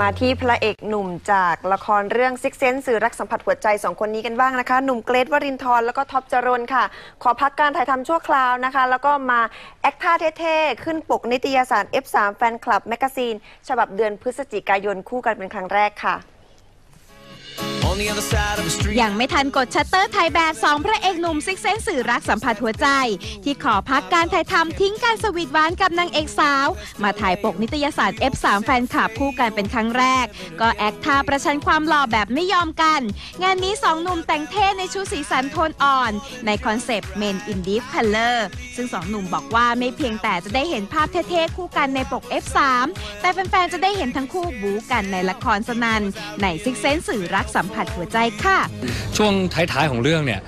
มาที่พระเอกหนุ่มจากละครเรื่องซิกเซนสื่อรักสัมผัสหัวใจสองคนนี้กันบ้างนะคะ หนุ่มเกรทวรินทร์แล้วก็ท็อปจรนค่ะ ขอพักการถ่ายทำชั่วคราวนะคะ แล้วก็มาแอคท่าเท่ๆ ขึ้นปกนิตยสาร F3 แฟนคลับแมกกาซีน ฉบับเดือนพฤศจิกายนคู่กันเป็นครั้งแรกค่ะ On the other side of the street. ยังไม่ทันกดชัตเตอร์ถ่ายแบบสองพระเอกหนุ่มซิกเซนสื่อรักสัมผัสหัวใจ ที่ขอพักการถ่ายทำทิ้งการสวีทหวานกับนางเอกสาว มาถ่ายปกนิตยสาร F3 แฟนคลับคู่กันเป็นครั้งแรก ก็แอคท่าประชันความหล่อแบบไม่ยอมกัน งานนี้สองหนุ่มแต่งเท่ในชุดสีสันโทนอ่อน ในคอนเซปต์ Men in Deep Color ซึ่งสองหนุ่มบอกว่าไม่เพียงแต่จะได้เห็นภาพเท่ๆคู่กันในปก F3 แต่แฟนๆจะได้เห็นทั้งคู่บู๊กันในละครสนันในซิกเซนสื่อรักสัมผัสหัวใจค่ะ ช่วงท้ายๆของเรื่องเนี่ย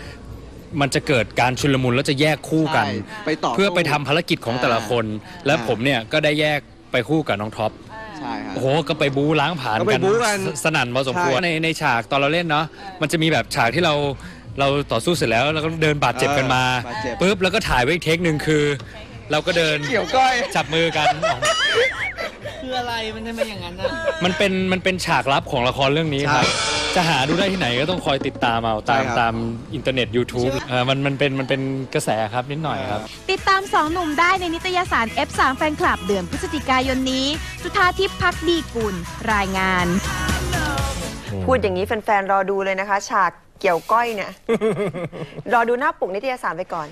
มันจะเกิดการชุลมุนแล้วจะแยกคู่กันใช่ไปต่อเพื่อไปสู้ทำภารกิจของแต่ละคน และผมเนี่ยก็ได้แยกไปคู่กับน้องท็อปใช่ครับ โอ้โหก็ไปบู๊ล้างผ่านก็ไปกันบู๊กันสสนั่นพอสมควรใช่ในในฉากตอนเราเล่นเนาะมันจะมีแบบฉากที่เราเราต่อสู้เสร็จแล้วเราก็เดินบาดเจ็บกันมาเออบาดเจ็บ ปุ๊บแล้วก็ถ่ายไว้อีกเทคหนึ่งคือ เราก็เดินเกี่ยวก้อย จับมือกัน คืออะไรมันทำไมอย่างนั้นนะมันเป็นมันเป็นฉากลับของละครเรื่องนี้ครับ จะหาดูได้ที่ไหนก็ต้องคอยติดตามเอาตามใช่ครับ ตามอินเทอร์เน็ต YouTube เออมันมันเป็นมันเป็นกระแสครับนิดหน่อยครับ ติดตามสองหนุ่มได้ในนิตยสาร F3 แฟนคลับเดือนพฤศจิกายนนี้ จุธาทิพย์พักดีกุล รายงาน พูดอย่างนี้แฟนๆ รอดูเลยนะคะ ฉากเกี่ยวก้อยเนี่ย รอดูหน้าปกนิตยสารไปก่อน